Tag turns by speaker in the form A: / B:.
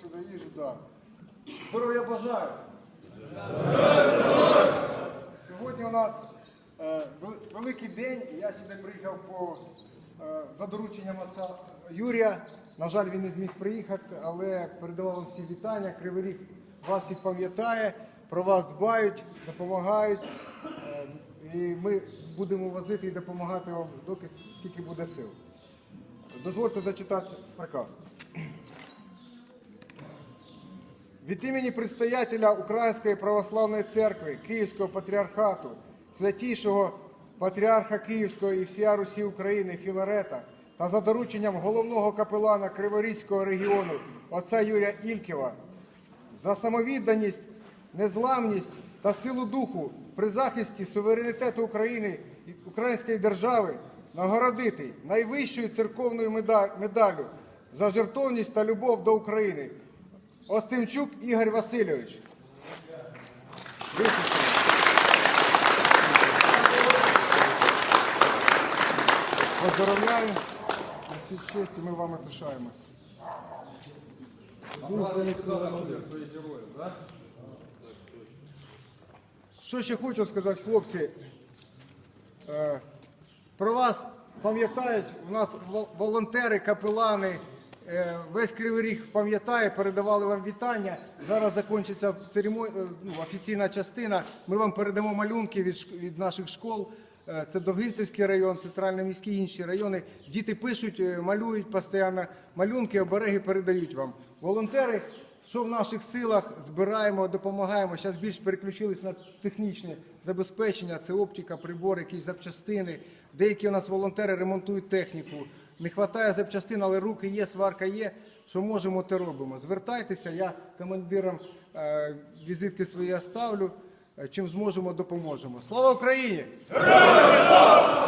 A: сюди їжу, да. Здоров'я бажаю. Сьогодні у нас е, великий день. Я сюди приїхав по, е, за дорученням отця Юрія. На жаль, він не зміг приїхати, але передавав вам всі вітання. Кривий Ріг вас всіх пам'ятає, про вас дбають, допомагають. Е, І ми будемо возити і допомагати вам доки скільки буде сил. Дозвольте зачитати приказ. Від імені предстоятеля Української православної церкви Київського патріархату, святішого патріарха Київського і всія Русі України Філарета та за дорученням головного капелана Криворізького регіону отця Юрія Ількєва за самовідданість, незламність та силу духу при захисті суверенітету України і української держави нагородити найвищою церковною медаллю за жертовність та любов до України. Остимчук Ігор Васильович. Поздоровляю. На всі честі ми вами пишаємось. Що ще хочу сказати, хлопці? Е, Про вас пам'ятають, у нас волонтери, капелани, весь Кривий Ріг пам'ятає, передавали вам вітання. Зараз закінчиться церемонія, ну, офіційна частина. Ми вам передамо малюнки від, шк- від наших школ. Е, Це Довгинцевський район, центральний міський інші райони. Діти пишуть, е, малюють постійно малюнки, обереги передають вам. Волонтери, що в наших силах, збираємо, допомагаємо. Зараз більш переключились на технічне забезпечення, це оптика, прибори, якісь запчастини. Деякі у нас волонтери ремонтують техніку. Не вистачає запчастин, але руки є, сварка є. Що можемо, те робимо. Звертайтеся, я командирам е, візитки свої оставлю. Е, Чим зможемо, допоможемо. Слава Україні! Героям слава!